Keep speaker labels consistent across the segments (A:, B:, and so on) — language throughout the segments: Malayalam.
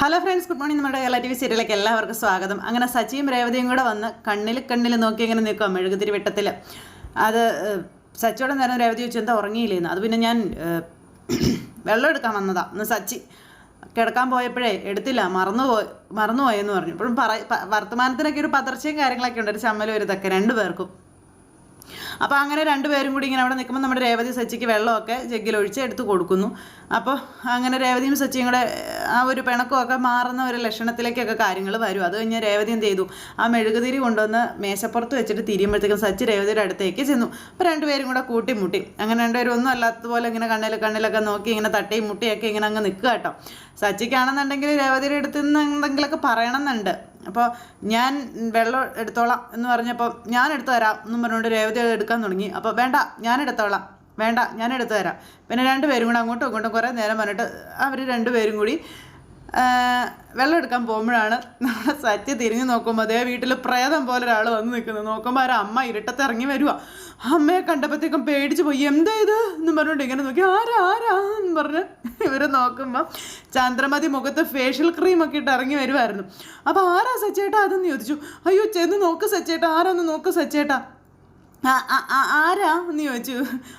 A: ഹലോ ഫ്രണ്ട്സ് ഗുഡ് മോർണിംഗ് നമ്മുടെ കേരള ടി വി സീരിയലിലേക്ക് എല്ലാവർക്കും സ്വാഗതം. അങ്ങനെ സച്ചിയും രേവതിയും കൂടെ വന്ന് കണ്ണിൽ കണ്ണിൽ നോക്കി ഇങ്ങനെ നിൽക്കുക മെഴുകുതിരി വെട്ടത്തിൽ അത് സച്ചിയോടെ നേരം രേവതി ചോദിച്ചു എന്താ ഉറങ്ങിയില്ലേന്ന്. അത് പിന്നെ ഞാൻ വെള്ളം എടുക്കാൻ വന്നതാ. ഇന്ന് സച്ചി കിടക്കാൻ പോയപ്പോഴേ എടുത്തില്ല മറന്നുപോയി മറന്നുപോയെന്ന് പറഞ്ഞു. ഇപ്പോഴും പറ വർത്തമാനത്തിനൊക്കെ ഒരു പതർച്ചയും കാര്യങ്ങളൊക്കെ ഉണ്ട്. ഒരു ചമ്മലും ഒരു ഇതൊക്കെ രണ്ടു പേർക്കും അപ്പോൾ അങ്ങനെ രണ്ടുപേരും കൂടി ഇങ്ങനെ അവിടെ നിൽക്കുമ്പോൾ നമ്മുടെ രേവതി സച്ചിക്ക് വെള്ളമൊക്കെ ജഗ്ഗിലൊഴിച്ച് എടുത്ത് കൊടുക്കുന്നു. അപ്പോൾ അങ്ങനെ രേവതിയും സച്ചിയും കൂടെ ആ ഒരു പിണക്കമൊക്കെ മാറുന്ന ഒരു ലക്ഷണത്തിലേക്കൊക്കെ കാര്യങ്ങൾ വരും. അത് കഴിഞ്ഞ് രേവതി എന്ത് ചെയ്തു? ആ മെഴുകുതിരി കൊണ്ടുവന്ന് മേശപ്പുറത്ത് വെച്ചിട്ട് തിരിയുമ്പോഴത്തേക്കും സച്ചി രേവതിയുടെ അടുത്തേക്ക് ചെന്നു. അപ്പോൾ രണ്ടുപേരും കൂടെ കൂട്ടിമുട്ടി. അങ്ങനെ രണ്ടുപേരും ഒന്നും അല്ലാത്തതുപോലെ ഇങ്ങനെ കണ്ണിൽ കണ്ണിലൊക്കെ നോക്കി ഇങ്ങനെ തട്ടിയും മുട്ടിയൊക്കെ ഇങ്ങനെ അങ്ങ് നിൽക്കുക കേട്ടോ. സച്ചിക്കാണെന്നുണ്ടെങ്കിൽ രേവതിയുടെ അടുത്ത് നിന്ന് എന്തെങ്കിലുമൊക്കെ പറയണമെന്നുണ്ട് അപ്പോൾ ഞാൻ വെള്ളം എടുത്തോളാം എന്ന് പറഞ്ഞപ്പോൾ ഞാൻ എടുത്തു തരാം എന്നും പറഞ്ഞുകൊണ്ട് രേവതി എടുക്കാൻ തുടങ്ങി. അപ്പോൾ വേണ്ട ഞാൻ എടുത്തോളാം. വേണ്ട ഞാൻ എടുത്തു തരാം. പിന്നെ രണ്ടുപേരും കൂടെ അങ്ങോട്ടും ഇങ്ങോട്ടും കുറേ നേരം പറഞ്ഞിട്ട് അവർ രണ്ടുപേരും കൂടി വെള്ളം എടുക്കാൻ പോകുമ്പോഴാണ് നമ്മുടെ സത്യ തിരിഞ്ഞു നോക്കുമ്പോൾ അതേ വീട്ടിൽ പ്രേതം പോലെ ഒരാൾ വന്ന് നിൽക്കുന്നത് നോക്കുമ്പോൾ ആ അമ്മ ഇരുട്ടത്ത് ഇറങ്ങി വരുവാ. അമ്മയെ കണ്ടപ്പോഴത്തേക്കും പേടിച്ച് പോയി. എന്താ ഇത്? എന്നും പറഞ്ഞുകൊണ്ട് ഇങ്ങനെ നോക്കി. ആരാ? ആരാ? എന്ന് പറഞ്ഞ് ഇവർ നോക്കുമ്പോൾ ചന്ദ്രമതി മുഖത്ത് ഫേഷ്യൽ ക്രീം ഒക്കെ ഇട്ട് ഇറങ്ങി വരുമായിരുന്നു അപ്പോൾ ആരാ സച്ചേട്ടാ അതെന്ന് ചോദിച്ചു. അയ്യോ ചെന്ന് നോക്ക് സച്ചേട്ടാ. ആരാന്ന് നോക്ക് സച്ചേട്ടാ. ആരാ എന്ന് ചോദിച്ചു.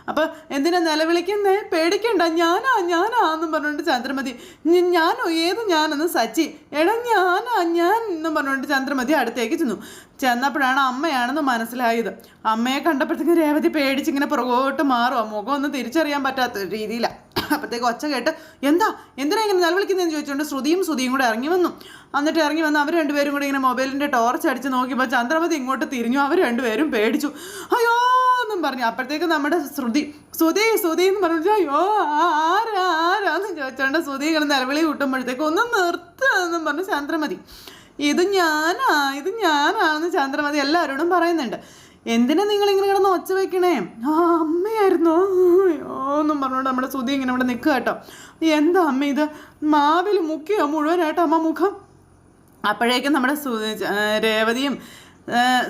A: അപ്പോൾ എന്തിനാ നിലവിളിക്കുന്നേ? പേടിക്കണ്ട ഞാനാ ഞാനാ എന്നും പറഞ്ഞുകൊണ്ട് ചന്ദ്രമതി "ഞ- ഞാനോ ഏത് ഞാനെന്ന് സച്ചി എടാ ഞാനാ ഞാൻ എന്നും പറഞ്ഞുകൊണ്ട് ചന്ദ്രമതി അടുത്തേക്ക് ചെന്നു. ചെന്നപ്പോഴാണ് അമ്മയാണെന്ന് മനസ്സിലായത്. അമ്മയെ കണ്ടപ്പോഴത്തേക്കും രേവതി പേടിച്ച് ഇങ്ങനെ പുറകോട്ട് മാറുക മുഖം ഒന്നും തിരിച്ചറിയാൻ പറ്റാത്ത രീതിയിലാണ് അപ്പോഴത്തേക്ക് ഒച്ച കേട്ട് എന്താ? എന്തിനാ ഇങ്ങനെ നിലവിളിക്കുന്നതെന്ന് ചോദിച്ചുകൊണ്ട് ശ്രുതിയും ശ്രുതിയും കൂടെ ഇറങ്ങി വന്നു. എന്നിട്ട് ഇറങ്ങി വന്ന് അവർ രണ്ടുപേരും കൂടെ ഇങ്ങനെ മൊബൈലിന്റെ ടോർച്ച് അടിച്ച് നോക്കിയപ്പോൾ ചന്ദ്രമതി ഇങ്ങോട്ട് തിരിഞ്ഞു. അവർ രണ്ടുപേരും പേടിച്ചു. അയ്യോ എന്നും പറഞ്ഞു. അപ്പോഴത്തേക്ക് നമ്മുടെ ശ്രുതി ശ്രുതി ശ്രുതി എന്ന് പറഞ്ഞു. അയ്യോ ആരാ ആരാന്ന് ചോദിച്ചോണ്ട് ശ്രുതി ഇങ്ങനെ നിലവിളി കൂട്ടുമ്പോഴത്തേക്ക് ഒന്ന് നിർത്തുമെന്നും പറഞ്ഞു ചന്ദ്രമതി. ഇത് ഞാനാ ഇത് ഞാനാണെന്ന് ചന്ദ്രമതി എല്ലാവരോടും പറയുന്നുണ്ട്. എന്തിനാ നിങ്ങൾ ഇങ്ങനെ കിടന്ന് ഒച്ച വെക്കണേ? ആ അമ്മയായിരുന്നു. ഒന്നും പറഞ്ഞോണ്ട് നമ്മുടെ സുധി ഇങ്ങനെ ഇവിടെ നിൽക്കുക കേട്ടോ. എന്താ അമ്മ ഇത്? മാവിൽ മുക്കിയോ? മുഴുവനായിട്ട് അമ്മ മുഖം? അപ്പോഴേക്കും നമ്മുടെ രേവതിയും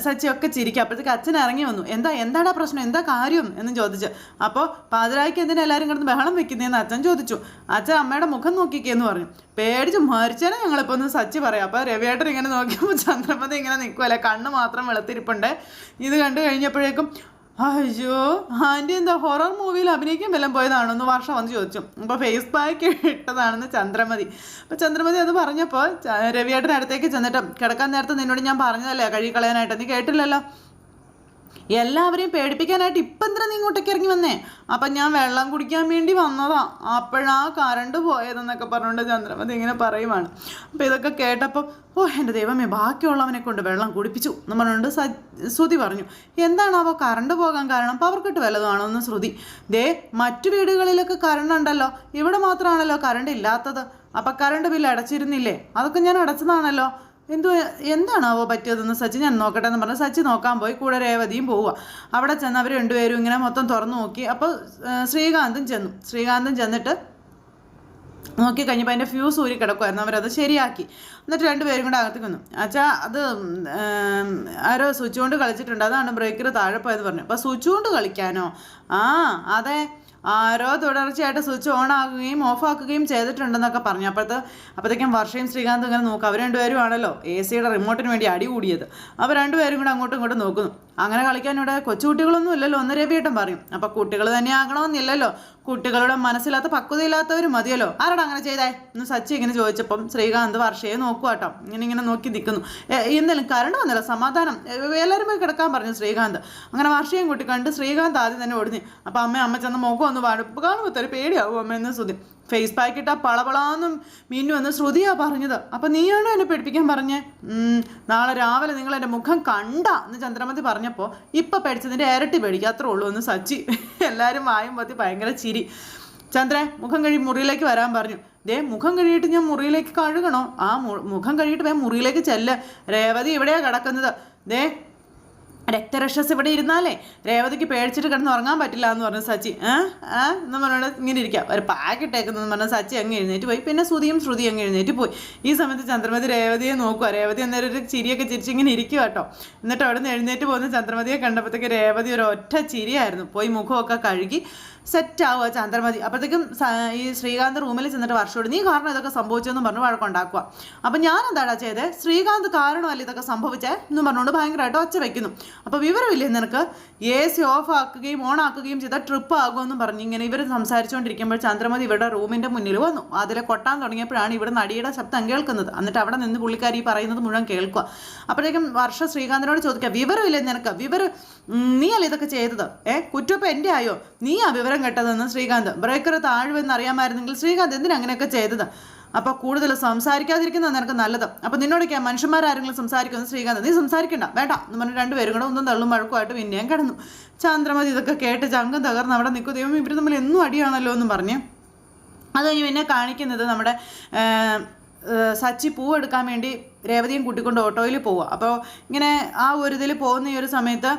A: സച്ചിയൊക്കെ ചിരിക്കും. അപ്പോഴത്തേക്ക് അച്ഛൻ ഇറങ്ങി വന്നു. എന്താ എന്താടാ പ്രശ്നം? എന്താ കാര്യം? എന്ന് ചോദിച്ചു. അപ്പോൾ പാതിരായിക്ക് എന്തിനാ എല്ലാവരും കിടന്ന് ബഹളം വെക്കുന്നതെന്ന് അച്ഛൻ ചോദിച്ചു. അച്ഛൻ അമ്മയുടെ മുഖം നോക്കിക്കേന്ന് പറഞ്ഞു. പേടിച്ച് മരിച്ചേനെ ഞങ്ങളിപ്പോൾ ഒന്ന് സച്ചി പറയാം. അപ്പോൾ രവിയേട്ടൻ ഇങ്ങനെ നോക്കിയപ്പോൾ ചന്ദ്രമതി ഇങ്ങനെ നിൽക്കുമല്ലേ കണ്ണ് മാത്രം വെളുത്തിരിപ്പുണ്ട്. ഇത് കണ്ടു കഴിഞ്ഞപ്പോഴേക്കും അയ്യോ ആന്റി എന്താ ഹൊറർ മൂവിയിൽ അഭിനയിക്കാൻ വല്ലതും പോയതാണോ എന്ന് വർഷം വന്ന് ചോദിച്ചു. അപ്പോൾ ഫേസ് പാക്ക് ഇട്ടതാണെന്ന് ചന്ദ്രമതി. അപ്പോൾ ചന്ദ്രമതി അത് പറഞ്ഞപ്പോൾ ച- രവിയേട്ടൻ അടുത്തേക്ക് ചെന്നിട്ട് കിടക്കാൻ നേരത്തെ നിന്നോട് ഞാൻ പറഞ്ഞതല്ലേ കഴുകി കളയാനായിട്ട്? നീ കേട്ടില്ലല്ലോ? എല്ലാവരെയും പേടിപ്പിക്കാനായിട്ട് ഇപ്പം എന്തിനാ നീ ഇങ്ങോട്ടേക്ക് ഇറങ്ങി വന്നേ? അപ്പം ഞാൻ വെള്ളം കുടിക്കാൻ വേണ്ടി വന്നതാ. അപ്പോഴാ കറണ്ട് പോയതെന്നൊക്കെ പറഞ്ഞുകൊണ്ട് ചന്ദ്രമതി ഇങ്ങനെ പറയുവാണ്. അപ്പോൾ ഇതൊക്കെ കേട്ടപ്പോൾ ഓ എന്റെ ദൈവമേ ബാക്കിയുള്ളവനെ കൊണ്ട് വെള്ളം കുടിപ്പിച്ചു എന്ന് പറഞ്ഞുകൊണ്ട് ശ്രുതി പറഞ്ഞു. എന്താണാവോ കറണ്ട് പോകാൻ കാരണം? പവർ കട്ട് വല്ലതുമാണോ എന്ന് ശ്രുതി. ദേ മറ്റു വീടുകളിലൊക്കെ കറണ്ട് ഉണ്ടല്ലോ. ഇവിടെ മാത്രമാണല്ലോ കറണ്ട് ഇല്ലാത്തത്. അപ്പം കറണ്ട് ബില്ല് അടച്ചിരുന്നില്ലേ? അതൊക്കെ ഞാൻ അടച്ചതാണല്ലോ. എന്തോ എന്താണാവോ പറ്റിയതെന്ന് സച്ചി ഞാൻ നോക്കട്ടെ എന്ന് പറഞ്ഞ്. സച്ചി നോക്കാൻ പോയി കൂടെ രേവതിയും പോവുക അവിടെ ചെന്ന് അവർ രണ്ടുപേരും ഇങ്ങനെ മൊത്തം തുറന്നു നോക്കി. അപ്പോൾ ശ്രീകാന്തും ചെന്നു. ശ്രീകാന്തും ചെന്നിട്ട് നോക്കി കഴിഞ്ഞപ്പോൾ അതിന്റെ ഫ്യൂസ് ഊരി കിടക്കുമായിരുന്നു അവരത് ശരിയാക്കി. എന്നിട്ട് രണ്ടുപേരും കൂടെ അകത്തേക്ക് വന്നു അച്ഛാ അത് ആരോ സ്വിച്ച് കൊണ്ട് കളിച്ചിട്ടുണ്ട്. അതാണ് ബ്രേക്കർ താഴെ പറഞ്ഞു. അപ്പോൾ സ്വിച്ച് കൊണ്ട് കളിക്കാനോ? ആ അതെ. ആരോ തുടർച്ചയായിട്ട് സ്വിച്ച് ഓൺ ആക്കുകയും ഓഫ് ആക്കുകയും ചെയ്തിട്ടുണ്ടെന്നൊക്കെ പറഞ്ഞു. അപ്പോഴത്തെ അപ്പോഴത്തേക്കും വർഷയും ശ്രീകാന്തും ഇങ്ങനെ നോക്കും. അവർ രണ്ടുപേരും ആണല്ലോ എ സിയുടെ റിമോട്ടിന് വേണ്ടി അടി കൂടിയത്. അപ്പോൾ രണ്ടുപേരും കൂടെ അങ്ങോട്ടും ഇങ്ങോട്ടും നോക്കുന്നു. അങ്ങനെ കളിക്കാൻ ഇവിടെ കൊച്ചുകുട്ടികളൊന്നും ഇല്ലല്ലോ ഒന്ന് രവിയേട്ടൻ പറയും. അപ്പോൾ കുട്ടികൾ തന്നെ ആകണമെന്നില്ലല്ലോ. കുട്ടികളുടെ മനസ്സിലാത്ത പക്വതയില്ലാത്തവർ മതിയല്ലോ. ആരോടാ അങ്ങനെ ചെയ്തേ? എന്ന് സച്ചി ഇങ്ങനെ ചോദിച്ചപ്പം ശ്രീകാന്ത് വർഷയെ നോക്കുക കേട്ടോ ഇങ്ങനെ ഇങ്ങനെ നോക്കി നിൽക്കുന്നു എന്തെങ്കിലും കരണ്ട് വന്നില്ല? സമാധാനം. എല്ലാവരും പോയി കിടക്കാൻ പറഞ്ഞു ശ്രീകാന്ത്. അങ്ങനെ വർഷയും കൂട്ടി കണ്ട് ശ്രീകാന്ത് ആദ്യം തന്നെ ഒടിഞ്ഞ്. അപ്പോൾ അമ്മ അമ്മ ചെന്ന് മുഖം ഒന്ന് പാടും ഒത്തിരി പേടിയാവും അമ്മ എന്ന് ശ്രുതി. ഫേസ് പാക്ക് ഇട്ടാ പളപളാന്നും മീനു എന്ന് ശ്രുതിയാ പറഞ്ഞത്. അപ്പം നീയാണോ എന്നെ പേടിപ്പിക്കാൻ പറഞ്ഞേ? നാളെ രാവിലെ നിങ്ങൾ എന്റെ മുഖം കണ്ട എന്ന് ചന്ദ്രമതി പറഞ്ഞപ്പോൾ ഇപ്പം പേടിച്ചതിന്റെ ഇരട്ടി പേടിക്കുക അത്രേ ഉള്ളൂ എന്ന് സച്ചി. എല്ലാവരും വായും പത്തി ഭയങ്കര ചിരി. ചന്ദ്രൻ മുഖം കഴുകി മുറിയിലേക്ക് വരാൻ പറഞ്ഞു. ദേ മുഖം കഴുകിയിട്ട് ഞാൻ മുറിയിലേക്ക് കഴുകണോ? ആ മുഖം കഴുകിയിട്ട് വേ മുറിയിലേക്ക് ചെല്ല. രേവതി ഇവിടെയാണ് കിടക്കുന്നത്. ദേ രക്തരക്ഷസ് ഇവിടെ ഇരുന്നാലേ രേവതിക്ക് പേടിച്ചിട്ട് കിടന്ന് ഉറങ്ങാൻ പറ്റില്ല എന്ന് പറഞ്ഞു സച്ചി. ഏ? ഏ എന്ന് പറഞ്ഞോണ്ട് ഇങ്ങനെ ഇരിക്കാം. ഒരു പാക്കിട്ടേക്കുന്നതെന്ന് പറഞ്ഞാൽ സച്ചി അങ്ങ് എഴുന്നേറ്റ് പോയി. പിന്നെ ശ്രുതിയും ശ്രുതി അങ്ങ് എഴുന്നേറ്റ് പോയി. ഈ സമയത്ത് ചന്ദ്രമതി രേവതിയെ നോക്കുക രേവതി അന്നേരം ഒരു ചിരിയൊക്കെ ചിരിച്ചിങ്ങനെ ഇരിക്കുക കേട്ടോ എന്നിട്ട് അവിടെ നിന്ന് എഴുന്നേറ്റ് പോകുന്ന ചന്ദ്രമതിയെ കണ്ടപ്പോഴത്തേക്ക് രേവതി ഒരു ഒറ്റ ചിരിയായിരുന്നു. പോയി മുഖമൊക്കെ കഴുകി. സെറ്റ് ആവുക ചന്ദ്രമതി അപ്പോഴത്തേക്കും ഈ ശ്രീകാന്ത് റൂമിൽ ചെന്നിട്ട് വർഷോട് നീ കാരണം ഇതൊക്കെ സംഭവിച്ചെന്നും പറഞ്ഞ് വഴക്കുണ്ടാക്കുക അപ്പം ഞാൻ എന്താടാ ചെയ്തത് ശ്രീകാന്ത് കാരണമല്ല ഇതൊക്കെ സംഭവിച്ചേ? എന്ന് പറഞ്ഞുകൊണ്ട് ഭയങ്കരമായിട്ട് ഒച്ച വയ്ക്കുന്നു അപ്പോൾ വിവരമില്ലേ നിനക്ക്? എ സി ഓഫ് ആക്കുകയും ഓൺ ആക്കുകയും ചെയ്ത ട്രിപ്പ് ആകുമെന്നും പറഞ്ഞ് ഇങ്ങനെ ഇവർ സംസാരിച്ചുകൊണ്ടിരിക്കുമ്പോൾ ചന്ദ്രമതി ഇവരുടെ റൂമിന്റെ മുന്നിൽ വന്നു. അതിലെ കൊട്ടാൻ തുടങ്ങിയപ്പോഴാണ് ഇവിടെ നടിയുടെ ശബ്ദം കേൾക്കുന്നത്. എന്നിട്ട് അവിടെ നിന്ന് പുള്ളിക്കാരി പറയുന്നത് മുഴുവൻ കേൾക്കുക. അപ്പോഴേക്കും വർഷ ശ്രീകാന്തിനോട് ചോദിക്കുക വിവരമില്ലേ നിനക്ക്? വിവരം നീ അല്ലേ ഇതൊക്കെ ചെയ്തത്? ഏ കുറ്റപ്പം എന്റെ ആയോ? നീ ആ വിവരം കേട്ടതെന്ന് ശ്രീകാന്ത്. ബ്രേക്കർ താഴുവെന്ന് അറിയാമായിരുന്നെങ്കിൽ ശ്രീകാന്ത് എന്തിനാ അങ്ങനെയൊക്കെ ചെയ്തത്? അപ്പോൾ കൂടുതൽ സംസാരിക്കാതിരിക്കുന്നത് നിനക്ക് നല്ലത്. അപ്പോൾ നിന്നോടൊക്കെ മനുഷ്യന്മാരാരെങ്കിലും സംസാരിക്കുമെന്ന് ശ്രീകാന്ത്. നീ സംസാരിക്കണ്ട. വേണ്ട. എന്ന് പറഞ്ഞ് രണ്ടുപേരും കൂടെ ഒന്നും തള്ളും വഴക്കുമായിട്ട് പിന്നെയും കിടന്നു. ചന്ദ്രമതി ഇതൊക്കെ കേട്ട് ചങ്കം തകർന്ന് അവിടെ നിൽക്കും. ദൈവം ഇവർ തമ്മിൽ എന്നും അടിയാണല്ലോ എന്ന് പറഞ്ഞ്. അത് കഴിഞ്ഞ് പിന്നെ കാണിക്കുന്നത് നമ്മുടെ സച്ചി പൂവെടുക്കാൻ വേണ്ടി രേവതിയും കൂട്ടിക്കൊണ്ട് ഓട്ടോയിൽ പോവുക. അപ്പോൾ ഇങ്ങനെ ആ ഒരു ഇതിൽ പോകുന്ന ഈ ഒരു സമയത്ത്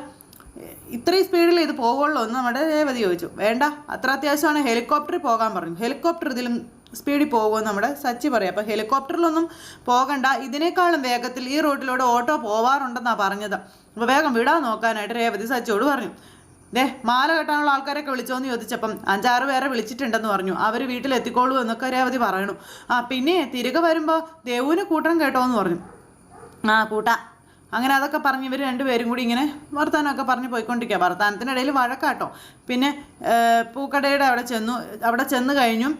A: ഇത്രയും സ്പീഡിൽ ഇത് പോകുള്ളൂ എന്ന് നമ്മുടെ രേവതി ചോദിച്ചു. വേണ്ട അത്ര അത്യാവശ്യമാണ്. ഹെലികോപ്റ്ററിൽ പോകാൻ പറഞ്ഞു. ഹെലികോപ്റ്റർ ഇതിലും സ്പീഡിൽ പോകുമെന്ന് നമ്മുടെ സച്ചി പറയും. അപ്പോൾ ഹെലികോപ്റ്ററിലൊന്നും പോകണ്ട. ഇതിനേക്കാളും വേഗത്തിൽ ഈ റൂട്ടിലൂടെ ഓട്ടോ പോവാറുണ്ടെന്നാണ് പറഞ്ഞത്. അപ്പോൾ വേഗം വിടാൻ നോക്കാനായിട്ട് രേവതി സച്ചിയോട് പറഞ്ഞു. ദേ മാല കെട്ടാനുള്ള ആൾക്കാരൊക്കെ വിളിച്ചോന്ന് ചോദിച്ചപ്പം അഞ്ചാറ് പേരെ വിളിച്ചിട്ടുണ്ടെന്ന് പറഞ്ഞു. അവർ വീട്ടിലെത്തിക്കോളൂ എന്നൊക്കെ രേവതി പറയണു. ആ പിന്നെ തിരികെ വരുമ്പോൾ ദേവുവിന് കൂട്ടണം കേട്ടോ എന്ന് പറഞ്ഞു. ആ കൂട്ടാ. അങ്ങനെ അതൊക്കെ പറഞ്ഞ് ഇവർ രണ്ടുപേരും കൂടി ഇങ്ങനെ വർത്താനമൊക്കെ പറഞ്ഞ് പോയിക്കൊണ്ടിരിക്കുക വർത്തമാനത്തിനിടയിൽ വഴക്കാട്ടോ. പിന്നെ പൂക്കടയുടെ അവിടെ ചെന്നു അവിടെ ചെന്ന് കഴിഞ്ഞും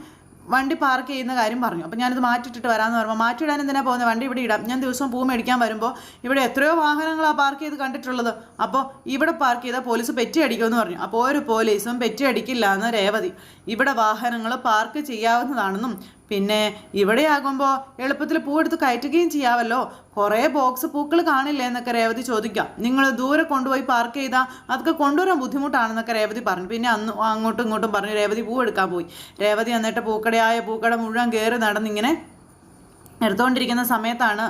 A: വണ്ടി പാർക്ക് ചെയ്യുന്ന കാര്യം പറഞ്ഞു. അപ്പോൾ ഞാനിത് മാറ്റിയിട്ടിട്ട് വരാമെന്ന് പറയുമ്പോൾ മാറ്റിയിടാൻ എന്തിനാണ് പോകുന്നത് വണ്ടി ഇവിടെ ഇടാം. ഞാൻ ദിവസം പൂ മേടിക്കാൻ വരുമ്പോൾ ഇവിടെ എത്രയോ വാഹനങ്ങളാണ് പാർക്ക് ചെയ്ത് കണ്ടിട്ടുള്ളത്. അപ്പോൾ ഇവിടെ പാർക്ക് ചെയ്താൽ പോലീസ് പെറ്റി അടിക്കുമെന്ന് പറഞ്ഞു. അപ്പോൾ ഒരു പോലീസും പെറ്റി അടിക്കില്ല എന്ന് രേവതി. ഇവിടെ വാഹനങ്ങൾ പാർക്ക് ചെയ്യാവുന്നതാണെന്നും പിന്നെ ഇവിടെ ആകുമ്പോൾ എളുപ്പത്തിൽ പൂവെടുത്ത് കയറ്റുകയും ചെയ്യാമല്ലോ കുറേ ബോക്സ് പൂക്കൾ കാണില്ലേ എന്നൊക്കെ രേവതി ചോദിക്കാം. നിങ്ങൾ ദൂരെ കൊണ്ടുപോയി പാർക്ക് ചെയ്താൽ അതൊക്കെ കൊണ്ടുവരാൻ ബുദ്ധിമുട്ടാണെന്നൊക്കെ രേവതി പറഞ്ഞു. പിന്നെ അന്ന് അങ്ങോട്ടും ഇങ്ങോട്ടും പറഞ്ഞു രേവതി പൂവെടുക്കാൻ പോയി. രേവതി എന്നിട്ട് പൂക്കടയായ പൂക്കട മുഴുവൻ കയറി നടന്നിങ്ങനെ എടുത്തുകൊണ്ടിരിക്കുന്ന സമയത്താണ്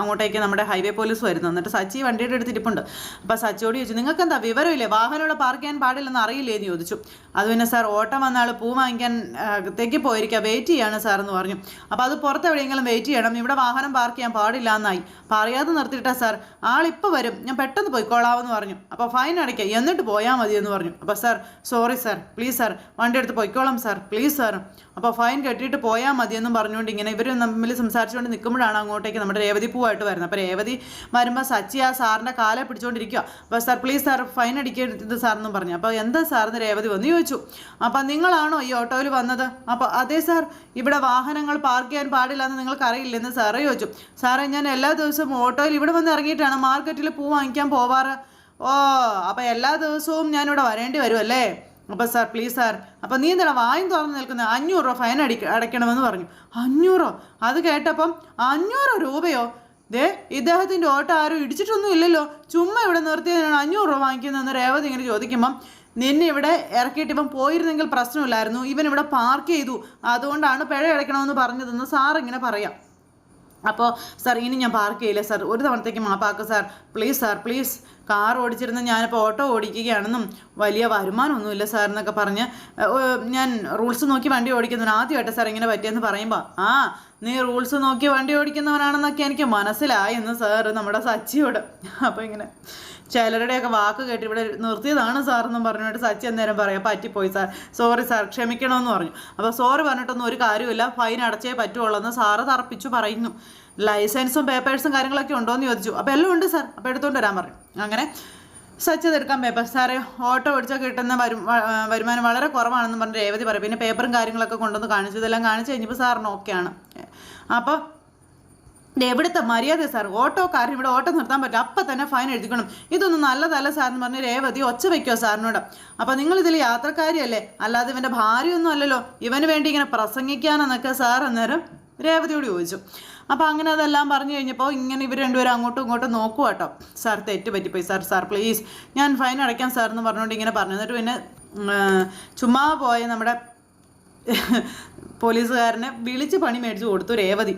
A: അങ്ങോട്ടേക്ക് നമ്മുടെ ഹൈവേ പോലീസ് വരുന്നത്. എന്നിട്ട് സച്ചി വണ്ടിയുടെ എടുത്തിരിപ്പുണ്ട് അപ്പോൾ സച്ചിയോട് ചോദിച്ചു നിങ്ങൾക്ക് എന്താ വിവരമില്ലേ? വാഹനം ഇവിടെ പാർക്ക് ചെയ്യാൻ പാടില്ലെന്ന് അറിയില്ലേ എന്ന് ചോദിച്ചു. അത് പിന്നെ സാർ ഓട്ടം വന്ന ആൾ പൂ വാങ്ങിക്കാൻ അകത്തേക്ക് പോയിരിക്കുക വെയിറ്റ് ചെയ്യാണ് സാർ എന്ന് പറഞ്ഞു. അപ്പോൾ അത് പുറത്ത് എവിടെയെങ്കിലും വെയിറ്റ് ചെയ്യണം. ഇവിടെ വാഹനം പാർക്ക് ചെയ്യാൻ പാടില്ല എന്നായി പറയാതെ നിർത്തിയിട്ടാ സാർ ആളിപ്പോൾ വരും. ഞാൻ പെട്ടെന്ന് പോയിക്കോളാമെന്ന് പറഞ്ഞു. അപ്പോൾ ഫൈൻ അടയ്ക്കുക എന്നിട്ട് പോയാൽ മതി എന്ന് പറഞ്ഞു. അപ്പോൾ sir sorry sir please sir വണ്ടി എടുത്ത് പോയിക്കോളാം സാർ പ്ലീസ് സാർ അപ്പോൾ ഫൈൻ കെട്ടിയിട്ട് പോയാൽ മതി എന്നും പറഞ്ഞുകൊണ്ട് ഇങ്ങനെ ഇവർ തമ്മിൽ സംസാരിച്ചുകൊണ്ട് നിൽക്കുമ്പോഴാണ് അങ്ങോട്ടേക്ക് നമ്മുടെ രേവതി പൂവായിട്ട് വരുന്നത്. അപ്പോൾ രേവതി വരുമ്പോൾ സച്ചി ആ സാറിന്റെ കാലെ പിടിച്ചുകൊണ്ടിരിക്കുക അപ്പോൾ സാർ പ്ലീസ് സാർ ഫൈൻ അടിക്കരുത് സാറെന്നും പറഞ്ഞു. അപ്പോൾ എന്താ സാറിന് രേവതി വന്ന് ചോദിച്ചു. അപ്പോൾ നിങ്ങളാണോ ഈ ഓട്ടോയിൽ വന്നത്? അപ്പോൾ അതെ സാർ ഇവിടെ വാഹനങ്ങൾ പാർക്ക് ചെയ്യാൻ പാടില്ല എന്ന് നിങ്ങൾക്ക് അറിയില്ലെന്ന് സാറ് ചോദിച്ചു. സാറേ ഞാൻ എല്ലാ ദിവസവും ഓട്ടോയിൽ ഇവിടെ വന്ന് ഇറങ്ങിയിട്ടാണ് മാർക്കറ്റിൽ പൂ വാങ്ങിക്കാൻ പോവാറ്. ഓ അപ്പോൾ എല്ലാ ദിവസവും ഞാനിവിടെ വരേണ്ടി വരുമല്ലേ അപ്പോൾ സാർ പ്ലീസ് സാർ. അപ്പോൾ നീ എന്താണ് വായും തുറന്ന് നിൽക്കുന്നത് അഞ്ഞൂറ് രൂപ ഫൈൻ അടിക്ക അടയ്ക്കണമെന്ന് പറഞ്ഞു. അഞ്ഞൂറോ? അത് കേട്ടപ്പം അഞ്ഞൂറ് രൂപയോ? ദേ ഇദ്ദേഹത്തിന്റെ ഓട്ടം ആരും ഇടിച്ചിട്ടൊന്നും ഇല്ലല്ലോ. ചുമ്മാ ഇവിടെ നിർത്തിയതിനാണ് അഞ്ഞൂറ് രൂപ വാങ്ങിക്കുന്നതെന്ന് രേവതി ഇങ്ങനെ ചോദിക്കുമ്പം നിന്നെ ഇവിടെ ഇറക്കിയിട്ട് ഇപ്പം പോയിരുന്നെങ്കിൽ പ്രശ്നമില്ലായിരുന്നു. ഇവൻ ഇവിടെ പാർക്ക് ചെയ്തു. അതുകൊണ്ടാണ് പിഴ അടയ്ക്കണമെന്ന് പറഞ്ഞതെന്ന് സാർ ഇങ്ങനെ പറയാം. അപ്പോൾ സാർ ഇനി ഞാൻ പാർക്ക് ചെയ്യില്ല സാർ. ഒരു തവണത്തേക്ക് മാപ്പാക്കുക sir. Please sir please car ഓടിച്ചിരുന്ന ഞാനിപ്പോൾ ഓട്ടോ ഓടിക്കുകയാണെന്നും വലിയ വരുമാനമൊന്നുമില്ല സാർ പറഞ്ഞ് ഞാൻ റൂൾസ് നോക്കി വണ്ടി ഓടിക്കുന്നവൻ ആദ്യമായിട്ട് സാർ ഇങ്ങനെ പറ്റിയെന്ന് പറയുമ്പോൾ ആ നീ റൂൾസ് നോക്കി വണ്ടി ഓടിക്കുന്നവനാണെന്നൊക്കെ എനിക്ക് മനസ്സിലായെന്ന് സാർ നമ്മുടെ സച്ചിയോട്. അപ്പോൾ ഇങ്ങനെ ചിലരുടെയൊക്കെ വാക്ക് കേട്ട് ഇവിടെ നിർത്തിയതാണ് സാർ പറഞ്ഞിട്ട് സച്ചി അന്നേരം പറയാം പറ്റിപ്പോയി സാർ. സോറി സാർ ക്ഷമിക്കണമെന്ന് പറഞ്ഞു. അപ്പോൾ സോറി പറഞ്ഞിട്ടൊന്നും ഒരു കാര്യമില്ല ഫൈൻ അടച്ചേ പറ്റുള്ളൂ എന്ന് സാറ് തറപ്പിച്ചു പറയുന്നു. ലൈസൻസും പേപ്പേഴ്സും കാര്യങ്ങളൊക്കെ ഉണ്ടോ എന്ന് ചോദിച്ചു. അപ്പോൾ എല്ലാം ഉണ്ട് സാർ. അപ്പോൾ എടുത്തുകൊണ്ട് വരാൻ പറഞ്ഞു അങ്ങനെ സച്ച് എടുക്കാൻ പേപ്പർ സാറേ ഓട്ടോ ഓടിച്ചാൽ കിട്ടുന്ന വരും വരുമാനം വളരെ കുറവാണെന്ന് പറഞ്ഞ് രേവതി പറയും. പിന്നെ പേപ്പറും കാര്യങ്ങളൊക്കെ കൊണ്ടുവന്ന് കാണിച്ചു. ഇതെല്ലാം കാണിച്ചു കഴിഞ്ഞപ്പോൾ സാറിന് ഓക്കെയാണ് അപ്പോൾ എവിടുത്തെ മര്യാദ സാർ? ഓട്ടോക്കാരൻ ഇവിടെ ഓട്ടോ നിർത്താൻ പറ്റും അപ്പം തന്നെ ഫൈൻ എഴുതിക്കണം. ഇതൊന്നും നല്ലതല്ല സാർ എന്ന് പറഞ്ഞ് രേവതി ഒച്ച വയ്ക്കുമോ സാറിനോട്. അപ്പോൾ നിങ്ങളിതിൽ യാത്രക്കാരിയല്ലേ? അല്ലാതെ ഇവന്റെ ഭാര്യയൊന്നും അല്ലല്ലോ. ഇവന് വേണ്ടി ഇങ്ങനെ പ്രസംഗിക്കാനെന്നൊക്കെ സാർ അന്നേരം രേവതിയോട് ചോദിച്ചു. അപ്പോൾ അങ്ങനെ അതെല്ലാം പറഞ്ഞു കഴിഞ്ഞപ്പോൾ ഇങ്ങനെ ഇവർ രണ്ടുപേരും അങ്ങോട്ടും ഇങ്ങോട്ടും നോക്കുക കേട്ടോ സാർ തെറ്റ് പറ്റിപ്പോയി സാർ സാർ പ്ലീസ് ഞാൻ ഫൈൻ അടയ്ക്കാം സാർ എന്ന് പറഞ്ഞുകൊണ്ട് ഇങ്ങനെ പറഞ്ഞു. എന്നിട്ട് പിന്നെ ചുമ്മാ പോയ നമ്മുടെ പോലീസുകാരനെ വിളിച്ച് പണി മേടിച്ച് കൊടുത്തു രേവതി.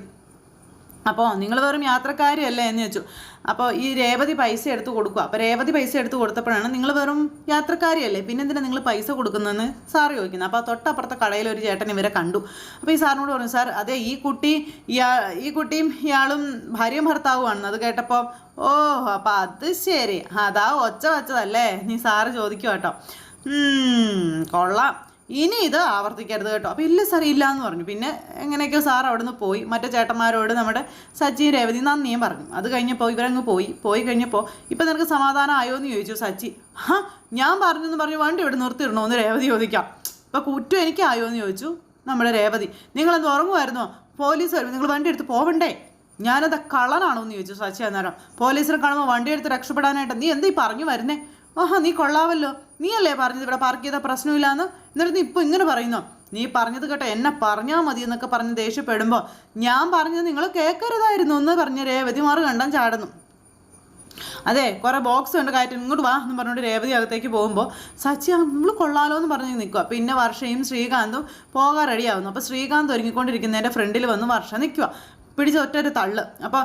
A: അപ്പോൾ നിങ്ങൾ വെറും യാത്രക്കാരല്ലേ എന്ന് ചോദിച്ചു. അപ്പോൾ ഈ രേവതി പൈസ എടുത്ത് കൊടുക്കുക. അപ്പോൾ രേവതി പൈസ എടുത്ത് കൊടുത്തപ്പോഴാണ് നിങ്ങൾ വെറും യാത്രക്കാരിയല്ലേ? പിന്നെ എന്തിനാണ് നിങ്ങൾ പൈസ കൊടുക്കുന്നതെന്ന് സാർ ചോദിക്കുന്നത്. അപ്പോൾ തൊട്ടപ്പുറത്തെ കടയിൽ ഒരു ചേട്ടൻ ഇവരെ കണ്ടു. അപ്പോൾ ഈ സാറിനോട് പറഞ്ഞു സാർ അതെ ഈ കുട്ടി ഇയാ ഈ കുട്ടിയും ഇയാളും ഭാര്യയും ഭർത്താവുമാണെന്ന് അത് കേട്ടപ്പോൾ ഓ അപ്പോൾ അത് ശരി. അതാ ഒച്ച വച്ചതല്ലേ? നീ സാറ് ചോദിക്കുക കേട്ടോ കൊള്ളാം. ഇനി ഇത് ആവർത്തിക്കരുത് കേട്ടോ. അപ്പോൾ ഇല്ല സാർ ഇല്ല എന്ന് പറഞ്ഞു. പിന്നെ എങ്ങനെയൊക്കെയോ സാർ അവിടെ നിന്ന് പോയി. മറ്റേ ചേട്ടന്മാരോട് നമ്മുടെ സച്ചി രേവതി നന്ദിയും പറഞ്ഞു. അത് കഴിഞ്ഞപ്പോൾ ഇവരങ്ങ് പോയി. പോയി കഴിഞ്ഞപ്പോൾ ഇപ്പം നിനക്ക് സമാധാനം ആയോ എന്ന് ചോദിച്ചു സച്ചി ഹാ ഞാൻ പറഞ്ഞെന്ന് പറഞ്ഞു വണ്ടി ഇവിടെ നിർത്തിയിടണോ എന്ന് രേവതി ചോദിക്കാം. ഇപ്പം കുറ്റം എനിക്കായോ എന്ന് ചോദിച്ചു നമ്മുടെ രേവതി. നിങ്ങളെന്ത് ഉറങ്ങുമായിരുന്നോ പോലീസ് വരും നിങ്ങൾ വണ്ടി എടുത്ത് പോവണ്ടേ? ഞാനത് കള്ളനാണോ എന്ന് ചോദിച്ചു സച്ചി അന്നേരം. പോലീസിനെ കാണുമ്പോൾ വണ്ടി എടുത്ത് രക്ഷപ്പെടാനായിട്ട് നീ എന്താ ഈ പറഞ്ഞു വരുന്നേ? ആഹാ നീ കൊള്ളാവല്ലോ. നീ അല്ലേ പറഞ്ഞത് ഇവിടെ പാർക്ക് ചെയ്ത പ്രശ്നമില്ലാന്ന്? എന്നിട്ട് നീ ഇപ്പോൾ ഇങ്ങനെ പറയുന്നു? നീ പറഞ്ഞത് കേട്ടോ എന്നെ പറഞ്ഞാൽ മതി എന്നൊക്കെ പറഞ്ഞ് ദേഷ്യപ്പെടുമ്പോൾ ഞാൻ പറഞ്ഞത് നിങ്ങൾ കേൾക്കരുതായിരുന്നു എന്ന് പറഞ്ഞ് രേവതി മാറ് കണ്ടാൻ ചാടുന്നു. അതെ കുറെ ബോക്സ് ഉണ്ട് കയറ്റി ഇങ്ങോട്ട് വാ എന്ന് പറഞ്ഞുകൊണ്ട് രേവതി അകത്തേക്ക് പോകുമ്പോൾ സച്ചി നമ്മൾ കൊള്ളാലോ എന്ന് പറഞ്ഞ് നിൽക്കുക പിന്നെ വർഷയും ശ്രീകാന്തും പോകാൻ റെഡിയാവുന്നു അപ്പോൾ ശ്രീകാന്ത് ഒരുങ്ങിക്കൊണ്ടിരിക്കുന്നതിന്റെ ഫ്രണ്ടിൽ വന്ന് വർഷ നിൽക്കുക പിടിച്ച ഒറ്റൊരു തള്ള്. അപ്പോൾ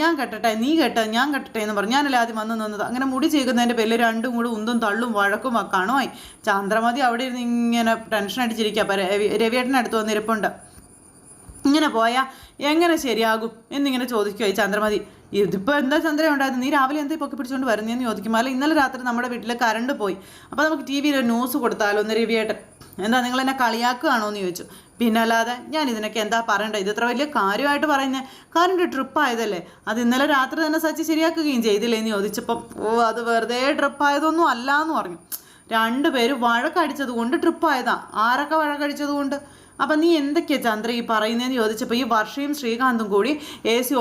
A: ഞാൻ കെട്ടട്ടെ നീ കെട്ട ഞാൻ കെട്ടട്ടെ എന്ന് പറഞ്ഞു. ഞാനല്ലേ ആദ്യം വന്ന് നിന്നത്? അങ്ങനെ മുടി ചെയ്യുന്നതിന്റെ പേരിൽ രണ്ടും കൂടി ഉന്തും തള്ളും വഴക്കും കാണുമായി ചന്ദ്രമതി അവിടെ ഇരുന്ന് ഇങ്ങനെ ടെൻഷൻ അടിച്ചിരിക്കുക അപ്പം രവി രവിയേട്ടനടുത്ത് വന്നിരിപ്പുണ്ട്. ഇങ്ങനെ പോയാൽ എങ്ങനെ ശരിയാകും എന്നിങ്ങനെ ചോദിക്കുമായി ചന്ദ്രമതി. ഇതിപ്പോൾ എന്താ ചന്ദ്ര ഉണ്ടായത്? നീ രാവിലെ എന്താ പൊക്കി പിടിച്ചുകൊണ്ട് വരുന്നതെന്ന് ചോദിക്കും. അല്ല ഇന്നലെ രാത്രി നമ്മുടെ വീട്ടിൽ കറണ്ട് പോയി. അപ്പോൾ നമുക്ക് ടി വിയിൽ ന്യൂസ് കൊടുത്താലോ ഒന്ന് രവിയേട്ടൻ? എന്താ നിങ്ങൾ എന്നെ കളിയാക്കുകയാണോ എന്ന് ചോദിച്ചു. പിന്നെ അല്ലാതെ ഞാൻ ഇതിനൊക്കെ എന്താ പറയണ്ടത് ഇത് ഇത്ര വലിയ കാര്യമായിട്ട് പറയുന്നത് കറണ്ട് ട്രിപ്പ് ആയതല്ലേ? അത് ഇന്നലെ രാത്രി തന്നെ സച്ചി ശരിയാക്കുകയും ചെയ്തില്ലേ എന്ന് ചോദിച്ചപ്പം ഓ അത് വെറുതെ ട്രിപ്പ് ആയതൊന്നും അല്ല എന്ന് പറഞ്ഞു. രണ്ടുപേരും വഴക്കടിച്ചത് കൊണ്ട് ട്രിപ്പായതാ ആരൊക്കെ വഴക്കടിച്ചത് കൊണ്ട് അപ്പം നീ എന്തൊക്കെയാ ചന്ദ്ര ഈ പറയുന്നതെന്ന് ചോദിച്ചപ്പോൾ ഈ വർഷയും ശ്രീകാന്തും കൂടി എ സി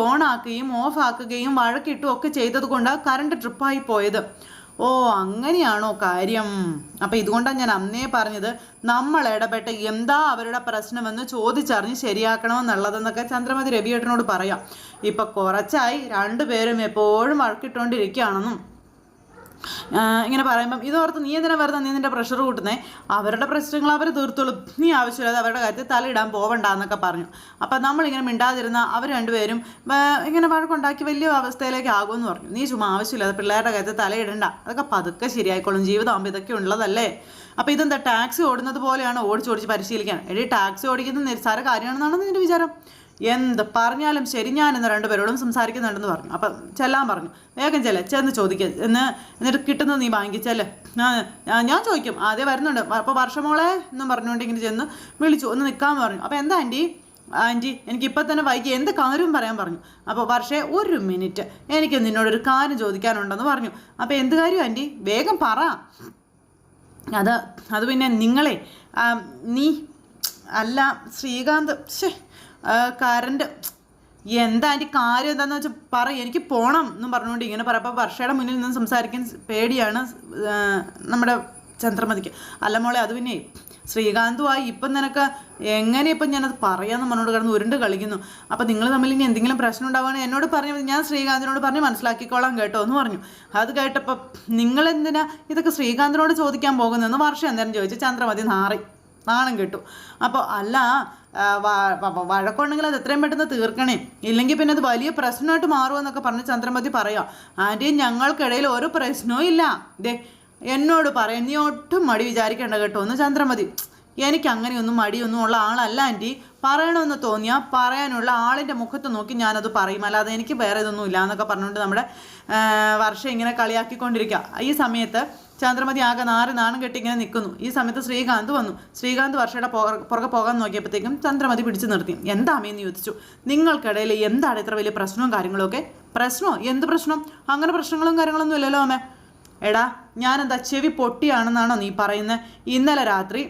A: ഓഫ് ആക്കുകയും വഴക്കിട്ടും ഒക്കെ ചെയ്തത് കൊണ്ടാണ് കറണ്ട് ട്രിപ്പായി പോയത്. ഓ അങ്ങനെയാണോ കാര്യം? അപ്പം ഇതുകൊണ്ടാണ് ഞാൻ അന്നേ പറഞ്ഞത് നമ്മൾ ഇടപെട്ട് എന്താ അവരുടെ പ്രശ്നമെന്ന് ചോദിച്ചറിഞ്ഞ് ശരിയാക്കണമെന്നുള്ളതെന്നൊക്കെ ചന്ദ്രമതി രവിയേട്ടനോട് പറയാം. ഇപ്പം കുറച്ചായി രണ്ടുപേരും എപ്പോഴും വഴക്കിട്ടുകൊണ്ടിരിക്കുകയാണെന്നും ഇങ്ങനെ പറയുമ്പം ഇതോർത്ത് നീ എന്തിനാ വെറുതെ നീ നിന്റെ പ്രഷർ കൂട്ടുന്നേ? അവരുടെ പ്രശ്നങ്ങൾ അവർ തീർത്തോളും. നീ ആവശ്യമില്ലാതെ അവരുടെ കാര്യത്തിൽ തലയിടാൻ പോവണ്ട എന്നൊക്കെ പറഞ്ഞു. അപ്പം നമ്മളിങ്ങനെ മിണ്ടാതിരുന്ന അവർ രണ്ടുപേരും ഇങ്ങനെ വഴക്കുണ്ടാക്കി വലിയ അവസ്ഥയിലേക്ക് ആകുമെന്ന് പറഞ്ഞു. നീ ചുമ്മാ ആവശ്യമില്ലാതെ പിള്ളേരുടെ കാര്യത്തിൽ തലയിടണ്ട. അതൊക്കെ പതുക്കെ ശരിയായിക്കോളും. ജീവിതമാകുമ്പോൾ ഇതൊക്കെ ഉള്ളതല്ലേ? അപ്പോൾ ഇതെന്താ ടാക്സി ഓടുന്നത് പോലെയാണ് ഓടിച്ചോടിച്ച് പരിശീലിക്കാൻ. എടി ടാക്സി ഓടിക്കുന്നത് നിസ്സാര കാര്യമാണെന്നാണ് നിന്റെ വിചാരം? എന്ത് പറഞ്ഞാലും ശരി ഞാൻ ഇന്ന് രണ്ടുപേരോടും സംസാരിക്കുന്നുണ്ടെന്ന് പറഞ്ഞു. അപ്പം ചെല്ലാൻ പറഞ്ഞു. വേഗം ചെല്ല ചെന്ന് ചോദിക്കുക എന്ന് എന്നിട്ട് കിട്ടുന്നത് നീ വാങ്ങിച്ചല്ലേ ഞാൻ ഞാൻ ചോദിക്കും. ആദ്യം വരുന്നുണ്ട്. അപ്പോൾ വർഷമോളെ എന്നും പറഞ്ഞുകൊണ്ട് ഇങ്ങനെ ചെന്ന് വിളിച്ചു. ഒന്ന് നിൽക്കാൻ പറഞ്ഞു. അപ്പോൾ എന്താ ആന്റി? ആന്റി എനിക്കിപ്പോൾ തന്നെ വൈകി. എന്ത് കാര്യം പറയാൻ പറഞ്ഞു? അപ്പോൾ വർഷേ ഒരു മിനിറ്റ്. എനിക്ക് നിന്നോടൊരു കാര്യം ചോദിക്കാനുണ്ടെന്ന് പറഞ്ഞു. അപ്പോൾ എന്ത് കാര്യം ആന്റി? വേഗം പറ. അത് അത് പിന്നെ നിങ്ങളെ നീ അല്ല ശ്രീകാന്ത് ശേ കറണ്ട് എന്താ അതിന്റെ കാര്യം എന്താണെന്ന് വെച്ചാൽ പറ എനിക്ക് പോകണം എന്നും പറഞ്ഞുകൊണ്ട് ഇങ്ങനെ പറയപ്പോൾ വർഷയുടെ മുന്നിൽ നിന്ന് സംസാരിക്കാൻ പേടിയാണ് നമ്മുടെ ചന്ദ്രമതിക്ക്. അല്ല മോളെ അത് പിന്നെ ശ്രീകാന്തുമായി ഇപ്പം നിനക്ക് എങ്ങനെ ഇപ്പം ഞാനത് പറയാമെന്ന് പറഞ്ഞോട് കിടന്ന് ഉരുണ്ട് കളിക്കുന്നു. അപ്പം നിങ്ങൾ തമ്മിൽ ഇനി എന്തെങ്കിലും പ്രശ്നം ഉണ്ടാവുകയാണെങ്കിൽ എന്നോട് പറഞ്ഞു. ഞാൻ ശ്രീകാന്തിനോട് പറഞ്ഞ് മനസ്സിലാക്കിക്കോളാം കേട്ടോ എന്ന് പറഞ്ഞു. അത് കേട്ടപ്പോൾ നിങ്ങൾ എന്തിനാ ഇതൊക്കെ ശ്രീകാന്തിനോട് ചോദിക്കാൻ പോകുന്നതെന്ന് വർഷം അന്നേരം ചോദിച്ചു. ചന്ദ്രമതി നാറി. നാണം കിട്ടും. അപ്പോൾ അല്ല വഴക്കുണ്ടെങ്കിൽ അത് എത്രയും പെട്ടെന്ന് തീർക്കണേ. ഇല്ലെങ്കിൽ പിന്നെ അത് വലിയ പ്രശ്നമായിട്ട് മാറുമെന്നൊക്കെ പറഞ്ഞ് ചന്ദ്രമതി പറയാം ആന്റി ഞങ്ങൾക്കിടയിൽ ഒരു പ്രശ്നവും ഇല്ല. ദേ എന്നോട് പറയാം നീ ഒട്ടും മടി വിചാരിക്കേണ്ട കേട്ടോ ഒന്ന് ചന്ദ്രമതി. എനിക്ക് അങ്ങനെയൊന്നും മടിയൊന്നും ഉള്ള ആളല്ല ആന്റി പറയണമെന്ന് തോന്നിയാൽ പറയാനുള്ള ആളിന്റെ മുഖത്ത് നോക്കി ഞാനത് പറയും. അല്ലാതെ എനിക്ക് വേറെ ഇതൊന്നും ഇല്ല എന്നൊക്കെ പറഞ്ഞുകൊണ്ട് നമ്മുടെ വർഷം ഇങ്ങനെ കളിയാക്കിക്കൊണ്ടിരിക്കുക ഈ സമയത്ത് ചന്ദ്രമതി ആകെ നാറ് നാണം കെട്ടി ഇങ്ങനെ നിൽക്കുന്നു ഈ സമയത്ത് ശ്രീകാന്ത് വന്നു. ശ്രീകാന്ത് വർഷയുടെ പുറകെ പോകാൻ നോക്കിയപ്പോഴത്തേക്കും ചന്ദ്രമതി പിടിച്ചു നിർത്തി. എന്താമേന്ന് ചോദിച്ചു. നിങ്ങൾക്കിടയിൽ എന്താണ് ഇത്ര വലിയ പ്രശ്നവും കാര്യങ്ങളൊക്കെ? പ്രശ്നമോ എന്ത് പ്രശ്നം? അങ്ങനെ പ്രശ്നങ്ങളും കാര്യങ്ങളൊന്നും ഇല്ലല്ലോ അമ്മേ. എടാ ഞാനെന്താ ചെവി പൊട്ടിയാണെന്നാണോ നീ പറയുന്നത് ഇന്നലെ രാത്രി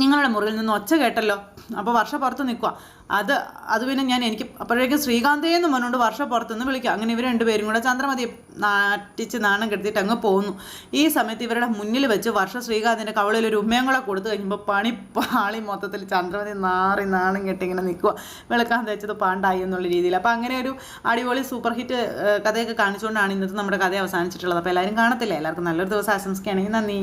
A: നിങ്ങളുടെ മുറിയിൽ നിന്ന് ഒച്ച കേട്ടല്ലോ? അപ്പോൾ വർഷ പുറത്ത് നിൽക്കുക. അത് അത് പിന്നെ ഞാൻ എനിക്ക് അപ്പോഴേക്കും ശ്രീകാന്തേ എന്ന് പറഞ്ഞുകൊണ്ട് വർഷ പുറത്തുനിന്ന് വിളിക്കുക. അങ്ങനെ ഇവർ രണ്ടുപേരും കൂടെ ചന്ദ്രമതി നാട്ടിച്ച് നാണം കെടുത്തിട്ട് അങ്ങ് പോകുന്നു ഈ സമയത്ത് ഇവരുടെ മുന്നിൽ വെച്ച് വർഷ ശ്രീകാന്തിന്റെ കവളിൽ ഒരു ഉമ്മയും കൂടെ കൊടുത്തു കഴിയുമ്പോൾ പണി പാളി മൊത്തത്തിൽ ചന്ദ്രമതി നാറി നാണം കെട്ടി ഇങ്ങനെ നിൽക്കുക. വെളുക്കാൻ തേച്ചത് പാണ്ടായി എന്നുള്ള രീതിയിൽ. അപ്പോൾ അങ്ങനെ ഒരു അടിപൊളി സൂപ്പർ ഹിറ്റ് കഥയൊക്കെ കാണിച്ചുകൊണ്ടാണ് ഇന്നത്തെ നമ്മുടെ കഥ അവസാനിച്ചിട്ടുള്ളത്. അപ്പോൾ എല്ലാവരും കാണത്തില്ല? എല്ലാവർക്കും നല്ലൊരു ദിവസം ആശംസിക്കുകയാണെങ്കിൽ നന്ദി.